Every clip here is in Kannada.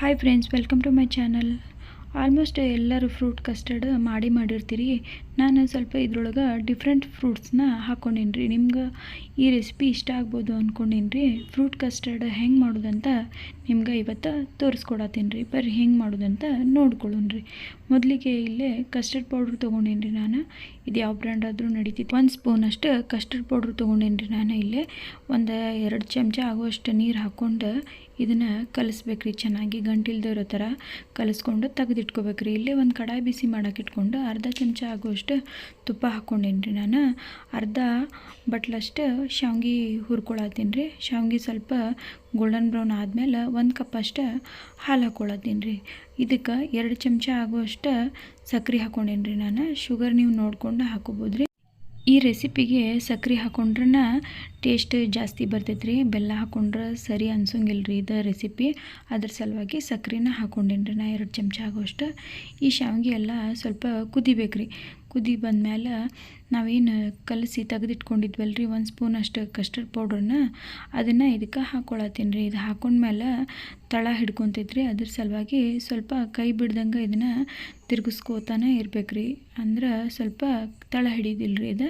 Hi friends welcome to my channel almost ಎಲ್ಲರೂ ಫ್ರೂಟ್ ಕಸ್ಟರ್ಡ್ ಮಾಡಿ ಮಾಡಿರ್ತೀರಿ. ನಾನು ಸ್ವಲ್ಪ ಇದ್ರೊಳಗೆ ಡಿಫ್ರೆಂಟ್ ಫ್ರೂಟ್ಸ್ನ ಹಾಕ್ಕೊಂಡೀನಿ ರೀ ನಿಮ್ಗೆ ಈ ರೆಸಿಪಿ ಇಷ್ಟ ಆಗ್ಬೋದು ಅಂದ್ಕೊಂಡೀನಿ ರೀ ಫ್ರೂಟ್ ಕಸ್ಟರ್ಡ್ ಹೆಂಗೆ ಮಾಡೋದಂತ ನಿಮ್ಗೆ ಇವತ್ತು ತೋರಿಸ್ಕೊಡತ್ತೀನಿ ರೀ ಬರ್ರಿ, ಹೆಂಗೆ ಮಾಡೋದಂತ ನೋಡ್ಕೊಳ್ಳೋಣ ರೀ ಮೊದಲಿಗೆ ಇಲ್ಲೇ ಕಸ್ಟರ್ಡ್ ಪೌಡ್ರ್ ತೊಗೊಂಡೀನಿ ರೀ ನಾನು. ಇದು ಯಾವ ಬ್ರ್ಯಾಂಡ್ ಆದರೂ ನಡೀತಿತ್ತು. ಒಂದು ಸ್ಪೂನಷ್ಟು ಕಸ್ಟರ್ಡ್ ಪೌಡ್ರ್ ತೊಗೊಂಡೇನಿ ರೀ ನಾನು ಇಲ್ಲೇ. ಒಂದು ಎರಡು ಚಮಚ ಆಗುವಷ್ಟು ನೀರು ಹಾಕ್ಕೊಂಡು ಇದನ್ನು ಕಲಿಸ್ಬೇಕ್ರಿ, ಚೆನ್ನಾಗಿ ಗಂಟಿಲ್ದೇ ಇರೋ ಥರ ಕಲಿಸ್ಕೊಂಡು ತೆಗೆದಿಟ್ಕೋಬೇಕ್ರಿ. ಇಲ್ಲೇ ಒಂದು ಕಡಾಯಿ ಬಿಸಿ ಮಾಡಕ್ಕೆ ಇಟ್ಕೊಂಡು ಅರ್ಧ ಚಮಚ ಆಗುವಷ್ಟು ತುಪ್ಪ ಹಾಕ್ಕೊಂಡೇನಿ ರೀ ನಾನು. ಅರ್ಧ ಬಟ್ಲಷ್ಟು ಶಾವ್ಗೆ ಹುರ್ಕೊಳತ್ತೀನಿ ರೀ ಶಾವ್ಗೆ ಸ್ವಲ್ಪ ಗೋಲ್ಡನ್ ಬ್ರೌನ್ ಆದಮೇಲೆ ಒಂದು ಕಪ್ಪಷ್ಟು ಹಾಲು ಹಾಕ್ಕೊಳತ್ತೀನಿ ರೀ ಇದಕ್ಕೆ ಎರಡು ಚಮಚ ಆಗುವಷ್ಟು ಸಕ್ಕರೆ ಹಾಕ್ಕೊಂಡೇನಿ ರೀ ನಾನು. ಶುಗರ್ ನೀವು ನೋಡಿಕೊಂಡು ಹಾಕೋಬೋದು ರೀ ಈ ರೆಸಿಪಿಗೆ ಸಕ್ರೆ ಹಾಕೊಂಡ್ರನ ಟೇಸ್ಟ್ ಜಾಸ್ತಿ ಬರ್ತೈತೆ ರೀ ಬೆಲ್ಲ ಹಾಕೊಂಡ್ರೆ ಸರಿ ಅನ್ಸೋಂಗಿಲ್ಲ ರೀ ಇದು ರೆಸಿಪಿ ಅದ್ರ ಸಲುವಾಗಿ ಸಕ್ರೆನ ಹಾಕೊಂಡೇನಿ ನಾ, ಎರಡು ಚಮಚ ಆಗೋಷ್ಟು ಈ ಶಾವಿಗೆ ಎಲ್ಲ ಸ್ವಲ್ಪ ಕುದಿಬೇಕು ರೀ ಕುದಿ ಬಂದಮೇಲೆ ನಾವೇನು ಕಲಸಿ ತೆಗೆದಿಟ್ಕೊಂಡಿದ್ವಲ್ಲ ರೀ ಒಂದು ಸ್ಪೂನ್ ಅಷ್ಟು ಕಸ್ಟರ್ಡ್ ಪೌಡ್ರನ್ನ ಅದನ್ನು ಇದಕ್ಕೆ ಹಾಕ್ಕೊಳತ್ತೀನಿ ರೀ ಇದು ಹಾಕೊಂಡ್ಮೇಲೆ ತಳ ಹಿಡ್ಕೊತೈತ್ರಿ. ಅದ್ರ ಸಲುವಾಗಿ ಸ್ವಲ್ಪ ಕೈ ಬಿಡ್ದಂಗೆ ಇದನ್ನು ತಿರುಗಿಸ್ಕೋತಾನೆ ಇರ್ಬೇಕು ರೀ ಅಂದ್ರೆ ಸ್ವಲ್ಪ ತಳ ಹಿಡಿದಿಲ್ಲ ರೀ ಇದು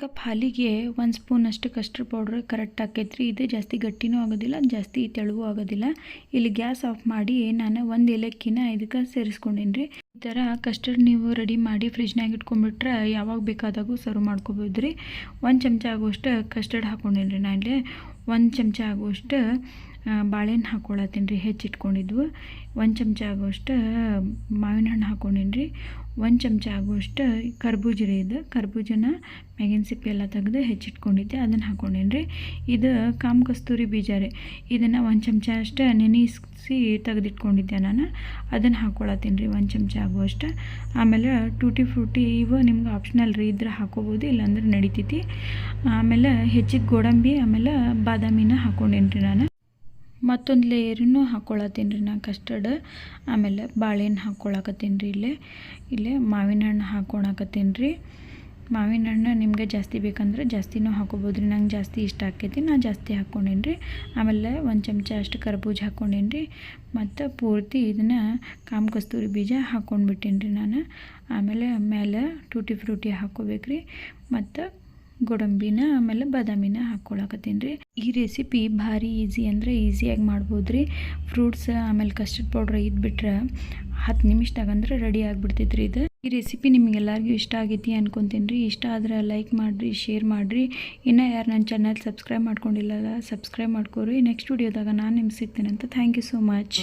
ಕಪ್ ಹಾಲಿಗೆ ಒಂದು ಸ್ಪೂನ್ ಅಷ್ಟು ಕಸ್ಟರ್ಡ್ ಪೌಡ್ರ್ ಕರೆಕ್ಟ್ ಆಕೈತೆ ರೀ ಇದು ಜಾಸ್ತಿ ಗಟ್ಟಿನೂ ಆಗೋದಿಲ್ಲ, ಜಾಸ್ತಿ ತೆಳುವೂ ಆಗೋದಿಲ್ಲ. ಇಲ್ಲಿ ಗ್ಯಾಸ್ ಆಫ್ ಮಾಡಿ ನಾನು ಒಂದು ಏಲಕ್ಕಿನ ಇದಕ್ಕೆ ಸೇರಿಸ್ಕೊಂಡೀನಿ ರೀ ಈ ಥರ ಕಸ್ಟರ್ಡ್ ನೀವು ರೆಡಿ ಮಾಡಿ ಫ್ರಿಜ್ನಾಗ ಇಟ್ಕೊಂಡ್ಬಿಟ್ರೆ ಯಾವಾಗ ಬೇಕಾದಾಗೂ ಸರ್ವ್ ಮಾಡ್ಕೊಬೋದು ರೀ ಒಂದು ಚಮಚ ಆಗುವಷ್ಟು ಕಸ್ಟರ್ಡ್ ಹಾಕ್ಕೊಂಡಿನಿ ರೀ ನಾನು ಇಲ್ಲಿ. ಒಂದು ಚಮಚ ಆಗುವಷ್ಟು ಬಾಳೆಹಣ್ಣು ಹಾಕ್ಕೊಳತ್ತೀನಿ ರೀ ಹೆಚ್ಚಿಟ್ಕೊಂಡಿದ್ವು ಒಂದು ಚಮಚ ಆಗುವಷ್ಟು ಮಾವಿನ ಹಣ್ಣು ಹಾಕ್ಕೊಂಡಿನಿ ರೀ ಒಂದು ಚಮಚ ಆಗುವಷ್ಟು ಕರ್ಬೂಜ ರೀ ಇದು. ಕರ್ಬೂಜನ ಮ್ಯಾಗಿನ ಸಿಪ್ಪೆ ಎಲ್ಲ ತೆಗೆದು ಹೆಚ್ಚಿಟ್ಕೊಂಡಿದ್ದೆ ಅದನ್ನು ಹಾಕ್ಕೊಂಡೇನಿ ರೀ ಇದು ಕಾಮ್ ಕಸ್ತೂರಿ ಬೀಜ ರೀ. ಇದನ್ನು ಒಂದು ಚಮಚ ಅಷ್ಟು ನೆನೆಸಿ ತೆಗೆದಿಟ್ಕೊಂಡಿದ್ದೆ ನಾನು. ಅದನ್ನು ಹಾಕ್ಕೊಳತ್ತೀನಿ ರೀ ಒಂದು ಚಮಚ. ಆಗುವಷ್ಟು ಆಮೇಲೆ ಟೂಟಿ ಫ್ರೂಟಿ ಇವು ನಿಮ್ಗೆ ಆಪ್ಷನಲ್ ರೀ ಇದ್ರೆ ಹಾಕೋಬೋದು, ಇಲ್ಲಾಂದ್ರೆ ನಡಿತೈತಿ. ಆಮೇಲೆ ಹೆಚ್ಚಿಗೆ ಗೋಡಂಬಿ, ಆಮೇಲೆ ಬಾದಾಮಿನ ಹಾಕೊಂಡೇನಿ ನಾನು. ಮತ್ತೊಂದು ಲೇಯರನ್ನು ಹಾಕ್ಕೊಳತ್ತೀನಿ ರೀ ನಾನು ಕಸ್ಟರ್ಡ್. ಆಮೇಲೆ ಬಾಳೆಹಣ್ಣು ಹಾಕ್ಕೊಳಕತ್ತೀನಿ ರೀ ಇಲ್ಲೇ. ಇಲ್ಲೇ ಮಾವಿನ ಹಣ್ಣು ಹಾಕ್ಕೊಳಕತ್ತೀನಿ ರೀ ಮಾವಿನ ಹಣ್ಣು ನಿಮಗೆ ಜಾಸ್ತಿ ಬೇಕಂದ್ರೆ ಜಾಸ್ತಿನೂ ಹಾಕೋಬೋದು ರೀ. ನಂಗೆ ಜಾಸ್ತಿ ಇಷ್ಟ ಆಕೈತಿ ನಾನು ಜಾಸ್ತಿ ಹಾಕ್ಕೊಂಡೇನಿ ರೀ. ಆಮೇಲೆ ಒಂದು ಚಮಚ ಅಷ್ಟು ಕರ್ಬೂಜ ಹಾಕ್ಕೊಂಡೇನಿ ರೀ. ಮತ್ತು ಪೂರ್ತಿ ಇದನ್ನು ಕಾಮ ಕಸ್ತೂರಿ ಬೀಜ ಹಾಕ್ಕೊಂಡ್ಬಿಟ್ಟೇನಿ ರೀ ನಾನು. ಆಮೇಲೆ ಮೇಲೆ ಟೂಟಿ ಫ್ರೂಟಿ ಹಾಕ್ಕೋಬೇಕು ರೀ. ಮತ್ತು ಗೋಡಂಬಿನ, ಆಮೇಲೆ ಬಾದಾಮಿನ ಹಾಕ್ಕೊಳಕತ್ತೀನಿ ರೀ. ಈ ರೆಸಿಪಿ ಭಾರಿ ಈಸಿ ಅಂದರೆ ಈಸಿಯಾಗಿ ಮಾಡ್ಬೋದು ರೀ. ಫ್ರೂಟ್ಸ್ ಆಮೇಲೆ ಕಸ್ಟರ್ಡ್ ಪೌಡ್ರ್ ಇದ್ಬಿಟ್ರೆ ಹತ್ತು ನಿಮಿಷದಾಗ ಅಂದ್ರೆ ರೆಡಿ ಆಗಿಬಿಡ್ತೈತೆ ರೀ ಇದು. ಈ ರೆಸಿಪಿ ನಿಮಗೆಲ್ಲರಿಗೂ ಇಷ್ಟ ಆಗೈತಿ ಅನ್ಕೊತೀನಿ ರೀ. ಇಷ್ಟ ಆದ್ರೆ ಲೈಕ್ ಮಾಡಿರಿ ಶೇರ್ ಮಾಡಿರಿ. ಇನ್ನೂ ಯಾರು ನನ್ನ ಚಾನಲ್ ಸಬ್ಸ್ಕ್ರೈಬ್ ಮಾಡ್ಕೊಂಡಿಲ್ಲಲ್ಲ ಸಬ್ಸ್ಕ್ರೈಬ್ ಮಾಡ್ಕೋರಿ. ನೆಕ್ಸ್ಟ್ ವಿಡಿಯೋದಾಗ ನಾನು ನಿಮ್ಗೆ ಸಿಗ್ತೇನೆ ಅಂತ ಥ್ಯಾಂಕ್ ಯು ಸೋ ಮಚ್